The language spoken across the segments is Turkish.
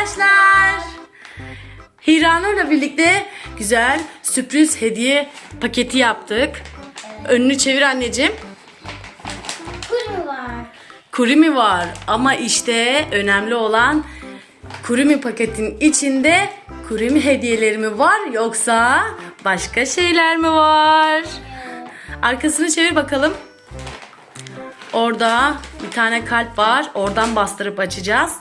arkadaşlar. Hiranur'la birlikte güzel sürpriz hediye paketi yaptık. Önünü çevir anneciğim. Kuru mu var? Kurimi var ama işte önemli olan kurimi paketin içinde kurimi hediyeleri mi var yoksa başka şeyler mi var? Arkasını çevir bakalım. Orada bir tane kalp var. Oradan bastırıp açacağız.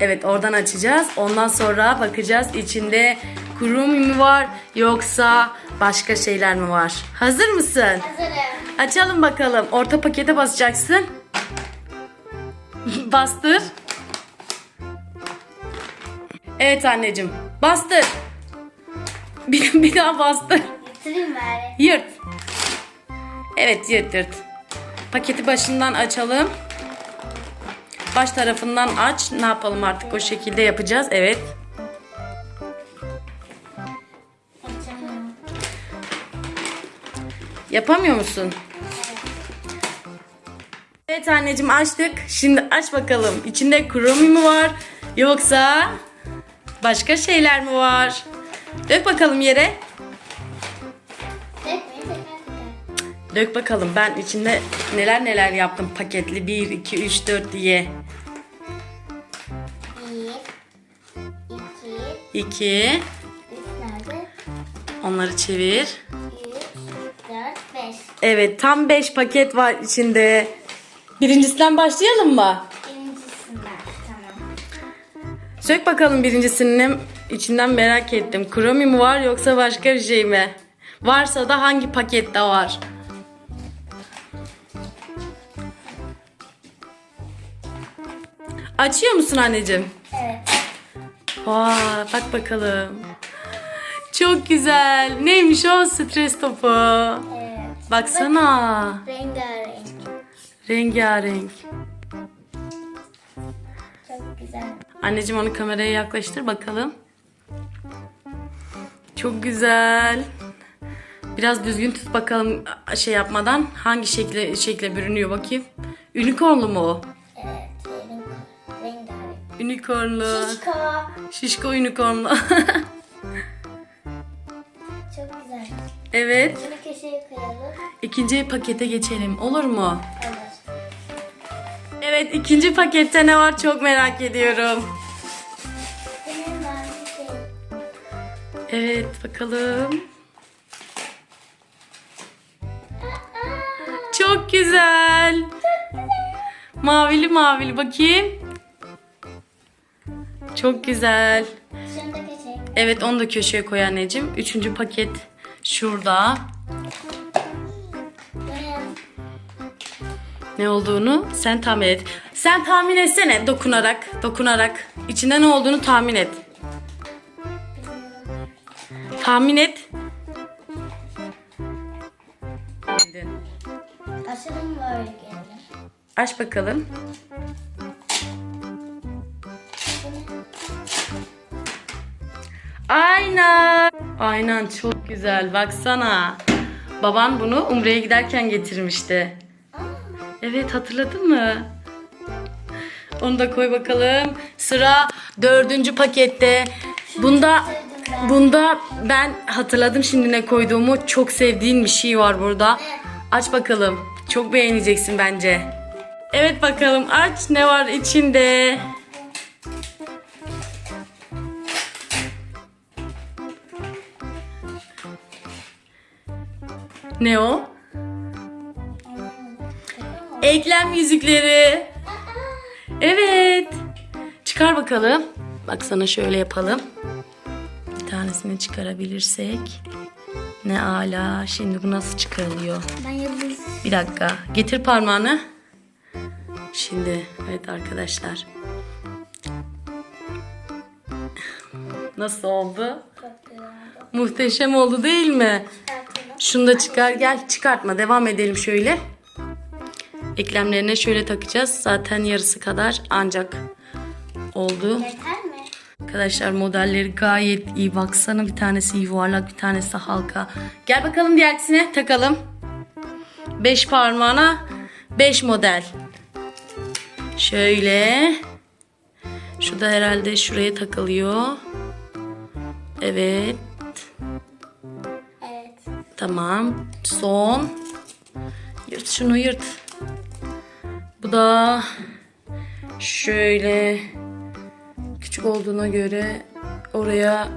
Evet oradan açacağız. Ondan sonra bakacağız içinde kurumi mi var yoksa başka şeyler mi var? Hazır mısın? Hazırım. Açalım bakalım. Orta pakete basacaksın. Bastır. Evet anneciğim. Bastır. Bir, bir daha bastır. Getireyim bari. Yırt. Evet yırt yırt. Paketi başından açalım. Baş tarafından aç. Ne yapalım artık o şekilde yapacağız. Evet. Yapamıyor musun? Evet anneciğim açtık. Şimdi aç bakalım. İçinde kromi mi var yoksa başka şeyler mi var? Dök bakalım yere. Dök bakalım ben içinde neler neler yaptım paketli 1 2 3 4 diye. 2 üç nerede? onları çevir. Üç, dört, beş. Evet tam 5 paket var içinde. Birincisinden başlayalım mı? Birincisinden. Tamam. Sök bakalım birincisinin içinden merak ettim. Kromi mi var yoksa başka bir şey mi? Varsa da hangi pakette var? Açıyor musun anneciğim? Evet. Vay bak bakalım. Çok güzel. Neymiş o stres topu? Evet. Baksana. Rengarenk. Rengarenk. Çok güzel. Anneciğim onu kameraya yaklaştır bakalım. Çok güzel. Biraz düzgün tut bakalım şey yapmadan. Hangi şekle şekle bürünüyor bakayım. Unicornlu mu o? Unicornlu. Şişko. Şişko unicornlu. Çok güzel. evet. Bunu köşeye koyalım. İkinci pakete geçelim. Olur mu? Olur. Evet ikinci pakette ne var çok merak ediyorum. Benim var bir şey. Evet bakalım. Çok güzel. Mavili mavili bakayım. Çok güzel. Şunu da köşeye Evet onu da köşeye koy anneciğim. Üçüncü paket şurada. Ne olduğunu sen tahmin et. Sen tahmin etsene dokunarak. Dokunarak. İçinde ne olduğunu tahmin et. Tahmin et. Açalım böyle gelelim. Aç bakalım. Aynen. Aynen çok güzel. Baksana. Baban bunu Umre'ye giderken getirmişti. Evet hatırladın mı? Onu da koy bakalım. Sıra dördüncü pakette. Bunda bunda ben hatırladım şimdi ne koyduğumu. Çok sevdiğin bir şey var burada. Aç bakalım. Çok beğeneceksin bence. Evet bakalım aç ne var içinde. Ne o? Eklem yüzükleri. Evet. Çıkar bakalım. Bak sana şöyle yapalım. Bir tanesini çıkarabilirsek. Ne ala. Şimdi bu nasıl çıkarılıyor? Ben yıldız. Bir dakika. Getir parmağını. Şimdi evet arkadaşlar. Nasıl oldu? Muhteşem oldu değil mi? Şunu da çıkar gel çıkartma devam edelim şöyle. Eklemlerine şöyle takacağız. Zaten yarısı kadar ancak oldu. Yeter mi? Arkadaşlar modelleri gayet iyi. Baksana bir tanesi yuvarlak bir tanesi halka. Gel bakalım diğersine takalım. 5 parmağına 5 model. Şöyle. Şu da herhalde şuraya takılıyor. Evet. Tamam. Son. Yırt şunu yırt. Bu da şöyle küçük olduğuna göre oraya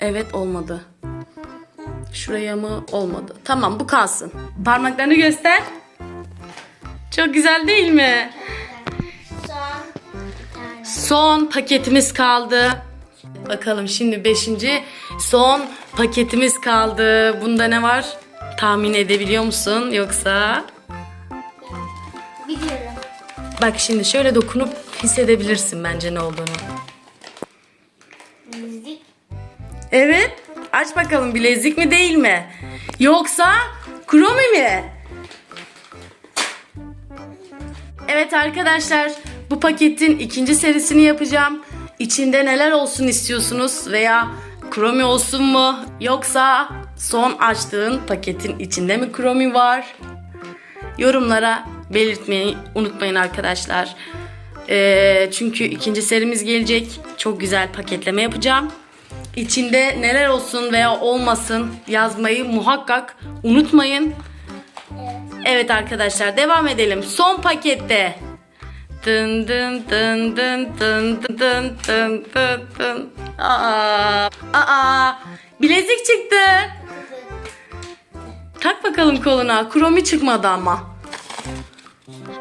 evet olmadı. Şuraya mı olmadı. Tamam bu kalsın. Parmaklarını göster. Çok güzel değil mi? Son paketimiz kaldı. Bakalım şimdi beşinci son paketimiz kaldı. Bunda ne var? Tahmin edebiliyor musun? Yoksa Biliyorum. bak şimdi şöyle dokunup hissedebilirsin bence ne olduğunu. Müzik. Evet. Aç bakalım bilezik mi değil mi? Yoksa kromi mi? Evet arkadaşlar bu paketin ikinci serisini yapacağım. İçinde neler olsun istiyorsunuz veya kromi olsun mu? Yoksa son açtığın paketin içinde mi kromi var? Yorumlara belirtmeyi unutmayın arkadaşlar. Ee, çünkü ikinci serimiz gelecek. Çok güzel paketleme yapacağım. İçinde neler olsun veya olmasın yazmayı muhakkak unutmayın. Evet arkadaşlar devam edelim. Son pakette. Dın dın dın dın dın dın dın dın dın dın. Aa, aa, bilezik çıktı. Tak bakalım koluna. Kromi çıkmadı ama.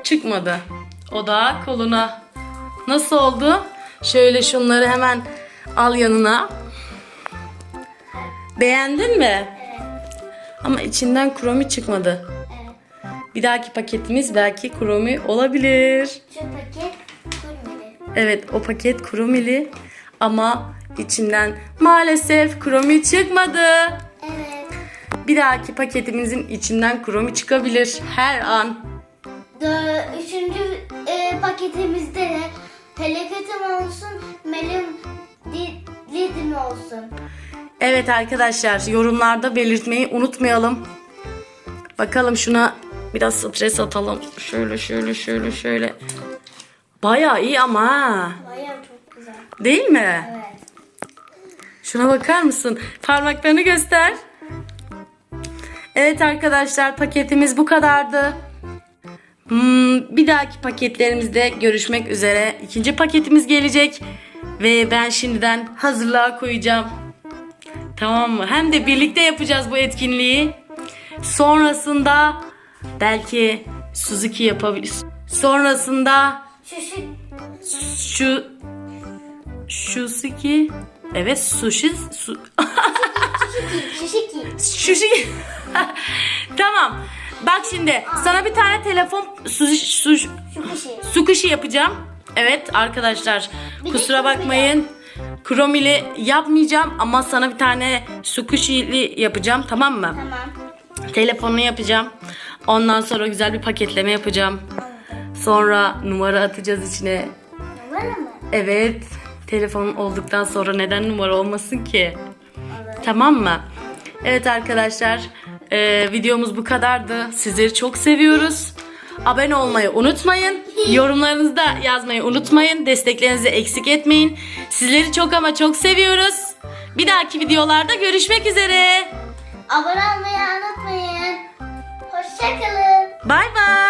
Çıkmadı. O da koluna. Nasıl oldu? Şöyle şunları hemen al yanına. Beğendin mi? Ama içinden kromi çıkmadı. Bir dahaki paketimiz belki kromi olabilir. Şu paket kurmeli. Evet o paket kromili ama içinden maalesef kromi çıkmadı. Evet. Bir dahaki paketimizin içinden kromi çıkabilir her an. Dö üçüncü e, paketimizde de teleketim olsun, melim di lidim olsun. Evet arkadaşlar yorumlarda belirtmeyi unutmayalım. Bakalım şuna biraz stres atalım. Şöyle şöyle şöyle şöyle. Baya iyi ama ha. Bayağı çok güzel. Değil mi? Evet. Şuna bakar mısın? Parmaklarını göster. Evet arkadaşlar paketimiz bu kadardı. Hmm, bir dahaki paketlerimizde görüşmek üzere. İkinci paketimiz gelecek. Ve ben şimdiden hazırlığa koyacağım. Tamam mı? Hem de birlikte yapacağız bu etkinliği. Sonrasında belki Suzuki yapabiliriz. Sonrasında Şu şu Suzuki Evet sushi su, şişiki. sushi Tamam. Bak şimdi sana bir tane telefon sushi, sushi, Şu kişi. sukushi yapacağım. Evet arkadaşlar Bir de kusura kromili. bakmayın. Kromili yapmayacağım ama sana bir tane sukushili yapacağım tamam mı? Tamam. Telefonunu yapacağım. Ondan sonra güzel bir paketleme yapacağım. Sonra numara atacağız içine. Numara mı? Evet. Telefon olduktan sonra neden numara olmasın ki? Tamam mı? Evet arkadaşlar. e, videomuz bu kadardı. Sizleri çok seviyoruz. Abone olmayı unutmayın. Yorumlarınızı da yazmayı unutmayın. Desteklerinizi eksik etmeyin. Sizleri çok ama çok seviyoruz. Bir dahaki videolarda görüşmek üzere. Abone olmayı Bye bye.